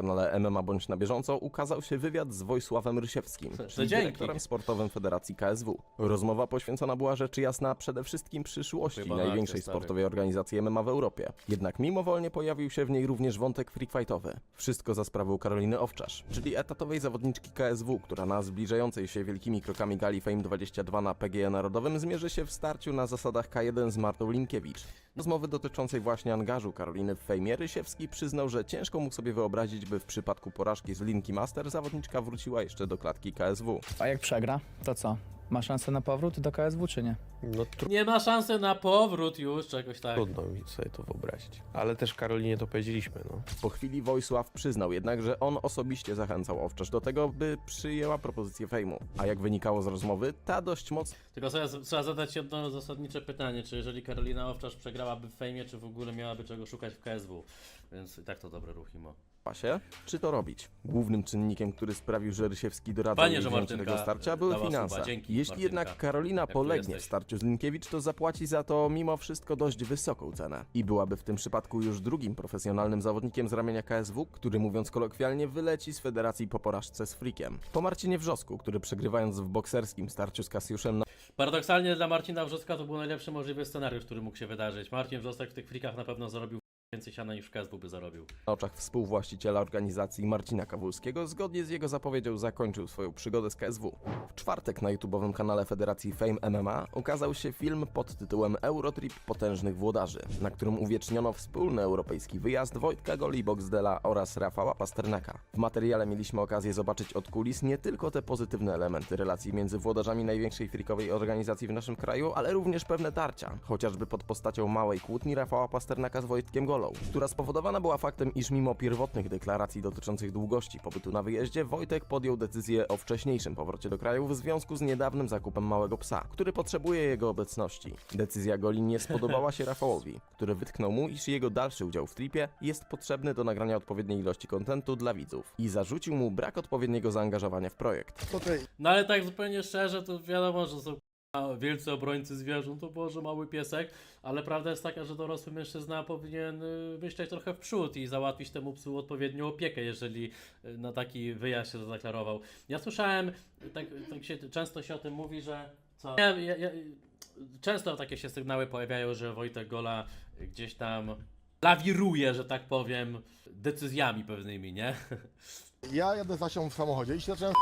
kanale MMA Bądź na bieżąco ukazał się wywiad z Wojsławem Rysiewskim, czyli dzięki. dyrektorem sportowym Federacji KSW. Rozmowa poświęcona była rzecz jasna przede wszystkim przyszłości Chyba na największej sportowej organizacji MMA w Europie. Jednak mimowolnie pojawił się w niej również wątek freakfightowy. Wszystko za sprawą Karoliny Owczarz, czyli etatowej zawodniczki KSW, która na zbliżającej się wielkimi krokami gali Fame 22 na PGE Narodowym zmierzy się w starciu na zasadach K1 z Martą Linkiewicz. Rozmowy dotyczącej właśnie angażu Karoliny w fejmie Rysiewski przyznał, że ciężko mógł sobie wyobrazić, by w przypadku porażki z Linki Master zawodniczka wróciła jeszcze do klatki KSW. A jak przegra, to co? Ma szansę na powrót do KSW czy nie? No Nie ma szansy na powrót już, czegoś tak. trudno mi sobie to wyobrazić. Ale też Karolinie to powiedzieliśmy, no. Po chwili Wojsław przyznał jednak, że on osobiście zachęcał Owczarz do tego, by przyjęła propozycję fejmu. A jak wynikało z rozmowy, ta dość mocno Tylko z- trzeba zadać jedno zasadnicze pytanie, czy jeżeli Karolina Owczarz przegrałaby w fejmie, czy w ogóle miałaby czego szukać w KSW. Więc i tak to dobre ruch Imo. się, czy to robić. Głównym czynnikiem, który sprawił, że Rysiewski doradzał jej wzięcie Martynka tego starcia, były dała finanse. suba. Dzięki, Jeśli Martynka. jednak Karolina tu polegnie jesteś. w starciu z Linkiewicz, to zapłaci za to mimo wszystko dość wysoką cenę. I byłaby w tym przypadku już drugim profesjonalnym zawodnikiem z ramienia KSW, który mówiąc kolokwialnie wyleci z federacji po porażce z Freakiem. Po Marcinie Wrzosku, który przegrywając w bokserskim starciu z Kasiuszem na Paradoksalnie dla Marcina Wrzoska to był najlepszy możliwy scenariusz, który mógł się wydarzyć. Marcin Wrzosek w tych frikach na pewno zarobił więcej siana niż w KSW by zarobił. Na oczach współwłaściciela organizacji Marcina Kawulskiego, zgodnie z jego zapowiedzią zakończył swoją przygodę z KSW. W czwartek na YouTubowym kanale Federacji Fame MMA ukazał się film pod tytułem Eurotrip Potężnych Włodarzy, na którym uwieczniono wspólny europejski wyjazd Wojtka Goli oraz Rafała Pasternaka. W materiale mieliśmy okazję zobaczyć od kulis nie tylko te pozytywne elementy relacji między włodarzami największej frikowej organizacji w naszym kraju, ale również pewne tarcia, chociażby pod postacią małej kłótni Rafała Pasternaka z Wojtkiem Która spowodowana była faktem, iż mimo pierwotnych deklaracji dotyczących długości pobytu na wyjeździe, Wojtek podjął decyzję o wcześniejszym powrocie do kraju w związku z niedawnym zakupem małego psa, który potrzebuje jego obecności. Decyzja Goli nie spodobała się Rafałowi, który wytknął mu, iż jego dalszy udział w tripie jest potrzebny do nagrania odpowiedniej ilości kontentu dla widzów i zarzucił mu brak odpowiedniego zaangażowania w projekt. No ale tak zupełnie szczerze, to wiadomo, że są wielcy obrońcy zwierząt, to Boże, mały piesek, ale prawda jest taka, że dorosły mężczyzna powinien y, myśleć trochę w przód i załatwić temu psu odpowiednią opiekę, jeżeli y, na taki wyjazd się zadeklarował. Ja słyszałem, tak, tak się, często się o tym mówi, że co? Ja, ja, ja, często takie się sygnały pojawiają, że Wojtek Gola gdzieś tam lawiruje, że tak powiem, decyzjami pewnymi, nie? Ja jadę z Asią w samochodzie i się zacząłem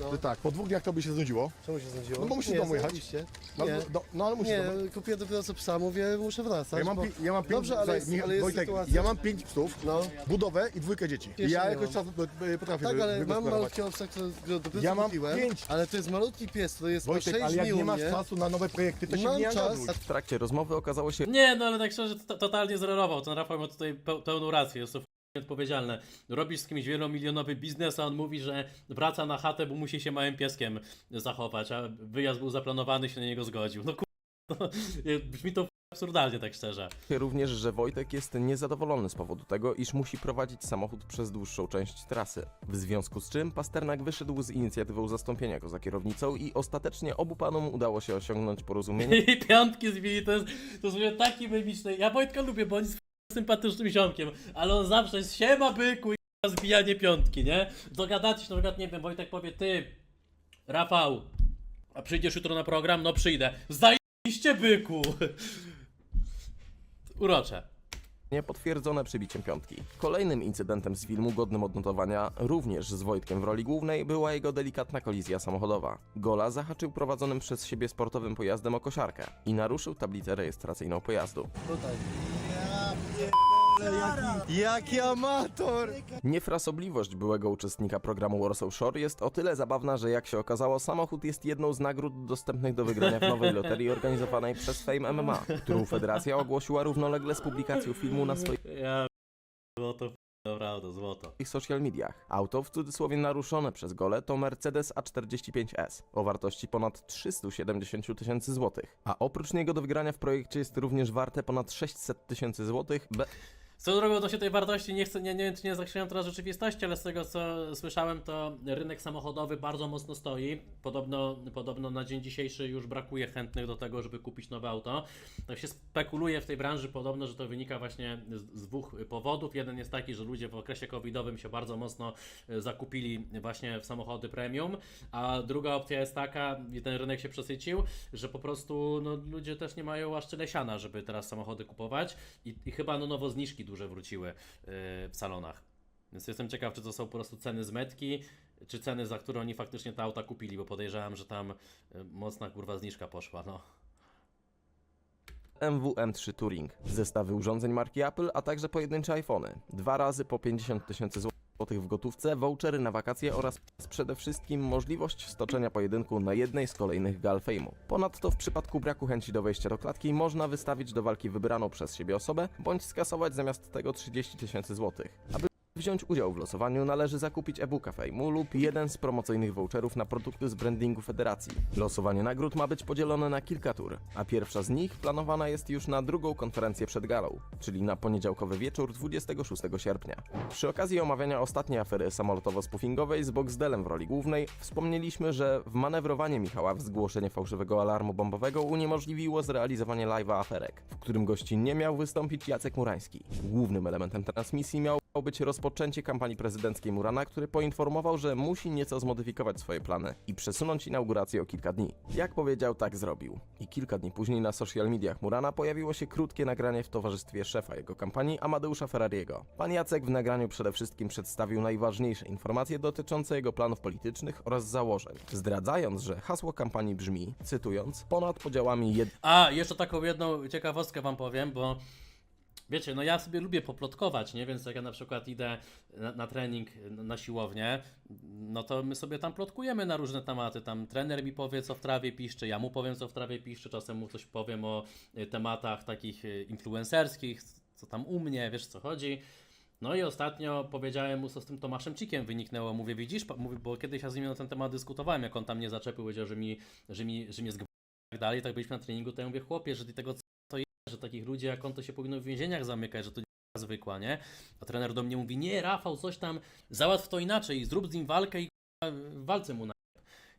No. że tak, po dwóch dniach to by się znudziło. Czemu się znudziło? No bo musisz nie, do domu jechać. zajebiście. No, Nie, no, no ale musisz nie, do- kupię dopiero co psa, mówię, muszę wracać. Ja mam, bo... pi- ja mam pięć, Dobrze, ale słuchaj, jest- ale jest Wojtek, sytuacja- ja mam pięć psów, No, budowę i dwójkę dzieci. I Jeszcze ja nie jakoś czas e, potrafię tak, wy- ale mam wygospodarować. malutki obsak, którego dopiero Ja co mam kupiłem, pięć. ale to jest malutki pies, to jest Wojtek, ma 6 ale jak dni nie u masz mnie. czasu na nowe projekty, to się Mam nie czas, angażuj. W trakcie rozmowy okazało się Nie, no ale tak szczerze, to, totalnie zrerował. Ten Rafał ma tutaj peł, pełną rację, jest to odpowiedzialne. Robisz z kimś wielomilionowy biznes, a on mówi, że wraca na chatę, bo musi się małym pieskiem zachować, a wyjazd był zaplanowany, się na niego zgodził. No kur... brzmi to absurdalnie, tak szczerze. również, że Wojtek jest niezadowolony z powodu tego, iż musi prowadzić samochód przez dłuższą część trasy. W związku z czym Pasternak wyszedł z inicjatywą zastąpienia go za kierownicą i ostatecznie obu panom udało się osiągnąć porozumienie, I piątki zbili, to jest, to jest taki memiczny. Ja Wojtka lubię, bo on jest sympatycznym ziomkiem, ale on zawsze jest siema byku i zbijanie piątki, nie? Dogadacie się, na przykład, nie wiem, Wojtek powie, ty, Rafał, a przyjdziesz jutro na program? No przyjdę. Zajebiście byku! Urocze. potwierdzone przybiciem piątki. Kolejnym incydentem z filmu godnym odnotowania, również z Wojtkiem w roli głównej, była jego delikatna kolizja samochodowa. Gola zahaczył prowadzonym przez siebie sportowym pojazdem o kosiarkę i naruszył tablicę rejestracyjną pojazdu. Tutaj. Jaki amator! Niefrasobliwość byłego uczestnika programu Warsaw Shore jest o tyle zabawna, że jak się okazało, samochód jest jedną z nagród dostępnych do wygrania w nowej loterii organizowanej przez Fame MMA, którą federacja ogłosiła równolegle z publikacją filmu na swoich Ja złoto, naprawdę, złoto. social mediach. Auto, w cudzysłowie naruszone przez gole, to Mercedes A45S o wartości ponad 370 tysięcy złotych. A oprócz niego do wygrania w projekcie jest również warte ponad 600 tysięcy złotych be- Swoją drogą się tej wartości nie chcę, nie, nie wiem czy nie zakrzywiam teraz rzeczywistości, ale z tego co słyszałem to rynek samochodowy bardzo mocno stoi. Podobno, podobno na dzień dzisiejszy już brakuje chętnych do tego, żeby kupić nowe auto. Tak się spekuluje w tej branży podobno, że to wynika właśnie z, z dwóch powodów. Jeden jest taki, że ludzie w okresie covidowym się bardzo mocno e, zakupili właśnie w samochody premium, a druga opcja jest taka, i ten rynek się przesycił, że po prostu no, ludzie też nie mają aż tyle siana, żeby teraz samochody kupować i, i chyba no, nowo zniżki duże wróciły yy, w salonach. Więc jestem ciekaw, czy to są po prostu ceny z metki, czy ceny, za które oni faktycznie te auta kupili, bo podejrzewam, że tam y, mocna kurwa zniżka poszła, no. MW M3 Touring, zestawy urządzeń marki Apple, a także pojedyncze iPhony. Dwa razy po 50 tysięcy złotych w gotówce, vouchery na wakacje oraz przede wszystkim możliwość stoczenia pojedynku na jednej z kolejnych gal Fame'u. Ponadto w przypadku braku chęci do wejścia do klatki można wystawić do walki wybraną przez siebie osobę, bądź skasować zamiast tego 30 tysięcy złotych. Aby wziąć udział w losowaniu należy zakupić e-booka Fame'u lub jeden z promocyjnych voucherów na produkty z brandingu federacji. Losowanie nagród ma być podzielone na kilka tur, a pierwsza z nich planowana jest już na drugą konferencję przed galą, czyli na poniedziałkowy wieczór 26 sierpnia. Przy okazji omawiania ostatniej afery samolotowo-spoofingowej z Boxdelem w roli głównej wspomnieliśmy, że wmanewrowanie Michała w zgłoszenie fałszywego alarmu bombowego uniemożliwiło zrealizowanie live'a aferek, w którym gościnnie miał wystąpić Jacek Murański. Głównym elementem transmisji miał być rozpoczęcie kampanii prezydenckiej Murana, który poinformował, że musi nieco zmodyfikować swoje plany i przesunąć inaugurację o kilka dni. Jak powiedział, tak zrobił. I kilka dni później na social mediach Murana pojawiło się krótkie nagranie w towarzystwie szefa jego kampanii, Amadeusza Ferrariego. Pan Jacek w nagraniu przede wszystkim przedstawił najważniejsze informacje dotyczące jego planów politycznych oraz założeń, zdradzając, że hasło kampanii brzmi, cytując, ponad podziałami jed A, jeszcze taką jedną ciekawostkę wam powiem, bo wiecie, no ja sobie lubię poplotkować, nie? Więc jak ja na przykład idę na, na trening na siłownię, no to my sobie tam plotkujemy na różne tematy. Tam trener mi powie, co w trawie piszczy, ja mu powiem, co w trawie piszczy, czasem mu coś powiem o y, tematach takich y, influencerskich, co tam u mnie, wiesz co chodzi. No i ostatnio powiedziałem mu, co z tym Tomaszem Cikiem wyniknęło. Mówię, widzisz, mówię, bo kiedyś ja z nim na ten temat dyskutowałem, jak on tam mnie zaczepił, powiedział, że mi, że mi, że mnie zgwałcił i tak dalej. Tak byliśmy na treningu, to ja mówię, chłopie, że ty tego że takich ludzi jak on to się powinno w więzieniach zamykać, że to nie zwykła, nie? A trener do mnie mówi, nie, Rafał, coś tam, załatw to inaczej, zrób z nim walkę i walce mu na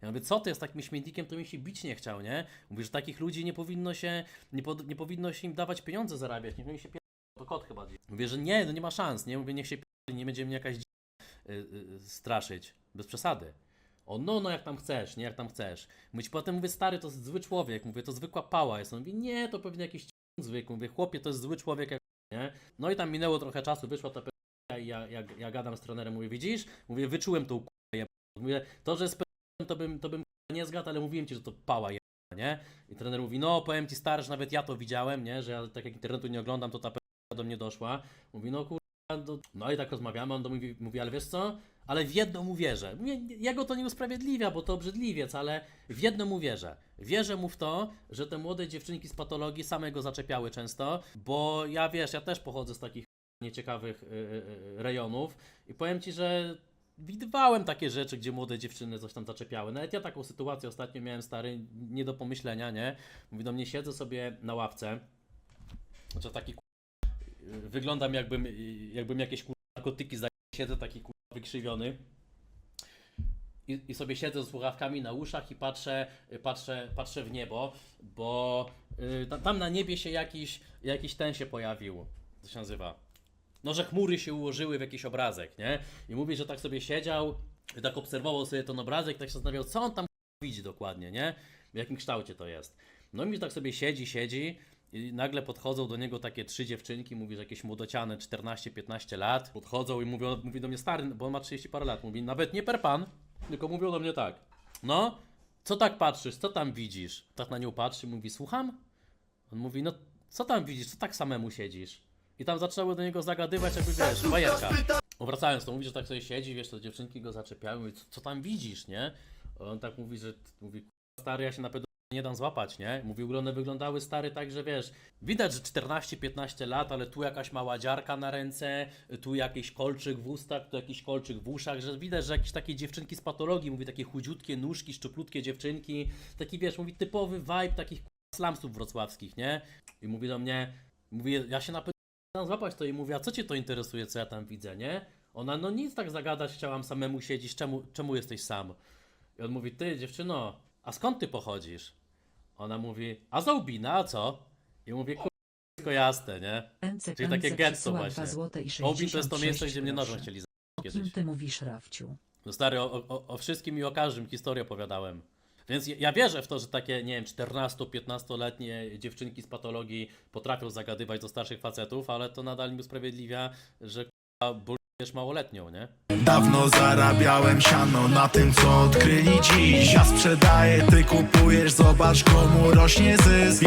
ja mówię, co ty, z takim śmietnikiem to mi się bić nie chciał, nie? Mówię, że takich ludzi nie powinno się, nie, pod, nie powinno się im dawać pieniądze zarabiać, nie powinno się to kot chyba. Mówię, że nie, no nie ma szans, nie? Mówię, niech się p- nie będzie mnie jakaś dzi- y, y, straszyć. Bez przesady. O, no, no jak tam chcesz, nie, jak tam chcesz. Mówię, potem mówię, stary, to jest zły człowiek, mówię, to zwykła pała jest. On mówi, nie, to pewnie jakiś zwykły. Mówię, chłopie, to jest zły człowiek, jak nie? No i tam minęło trochę czasu, wyszła ta p- i ja, ja, ja gadam z trenerem, mówię, widzisz? Mówię, wyczułem tą k***ę, Mówię, to, że p- to bym, to bym nie zgadł, ale mówiłem ci, że to pała je, nie? I trener mówi, no powiem ci stary, że nawet ja to widziałem, nie? Że ja tak jak internetu nie oglądam, to ta p- do mnie doszła. Mówi, no do... no i tak rozmawiamy, on do mnie mówi, mówi, ale wiesz co? Ale w jedno mu wierzę. Mówię, Jego to nie usprawiedliwia, bo to obrzydliwiec, ale w jedno mu wierzę. Wierzę mu w to, że te młode dziewczynki z patologii same go zaczepiały często, bo ja wiesz, ja też pochodzę z takich nieciekawych y, y, y, rejonów i powiem ci, że widywałem takie rzeczy, gdzie młode dziewczyny coś tam zaczepiały. Nawet ja taką sytuację ostatnio miałem stary, nie do pomyślenia, nie? Mówi do mnie, siedzę sobie na ławce, znaczy taki wyglądam jakbym, jakbym jakieś kurwa narkotyki za... siedzę taki wykrzywiony i, i sobie siedzę z słuchawkami na uszach i patrzę, patrzę, patrzę w niebo, bo y, ta- tam na niebie się jakiś, jakiś ten się pojawił, co się nazywa, no że chmury się ułożyły w jakiś obrazek, nie? I mówi, że tak sobie siedział tak obserwował sobie ten obrazek, tak się zastanawiał, co on tam widzi dokładnie, nie? W jakim kształcie to jest. No i tak sobie siedzi, siedzi i nagle podchodzą do niego takie trzy dziewczynki, mówi, że jakieś młodociane, 14-15 lat, podchodzą i mówią, mówi do mnie stary, bo on ma 30 parę lat, mówi, nawet nie per pan, tylko mówią do mnie tak, no, co tak patrzysz, co tam widzisz? Tak na nią patrzy, mówi, słucham? On mówi, no, co tam widzisz, co tak samemu siedzisz? I tam zaczęły do niego zagadywać, jakby wiesz, bajerka. Wracając, to mówi, że tak sobie siedzi, wiesz, to dziewczynki go zaczepiały, mówi, co, co tam widzisz, nie? On tak mówi, że mówi, "K***a, stary, ja się na nie dam złapać, nie? Mówi, one wyglądały stary tak, że wiesz, widać, że 14-15 lat, ale tu jakaś mała dziarka na ręce, tu jakiś kolczyk w ustach, tu jakiś kolczyk w uszach, że widać, że jakieś takie dziewczynki z patologii, mówi, takie chudziutkie nóżki, szczuplutkie dziewczynki, taki wiesz, mówi, typowy vibe takich k***a, slumsów wrocławskich, nie? I mówi do mnie, mówi, ja się na pewno złapać to i mówi, a co cię to interesuje, co ja tam widzę, nie? Ona, no nic tak zagadać, chciałam samemu siedzieć, czemu, czemu jesteś sam? I on mówi, ty dziewczyno, a skąd ty pochodzisz? Ona mówi, a z Aubina, a co? I mówi, kur... wszystko jasne, nie? Czyli takie getto właśnie. 2 złote i Aubin to jest to 66 miejsce, gdzie mnie nożem chcieli kim kiedyś. ty mówisz, Rafciu? No stary, o, o, o wszystkim i o każdym historię opowiadałem. Więc ja- ja wierzę w to, że takie, nie wiem, 14-15-letnie dziewczynki z patologii potrafią zagadywać do starszych facetów, ale to nadal mi usprawiedliwia, że k***a, bulujesz małoletnią, nie? Dawno zarabiałem siano na tym, co odkryli dziś Ja sprzedaję, ty kupujesz, zobacz komu rośnie zysk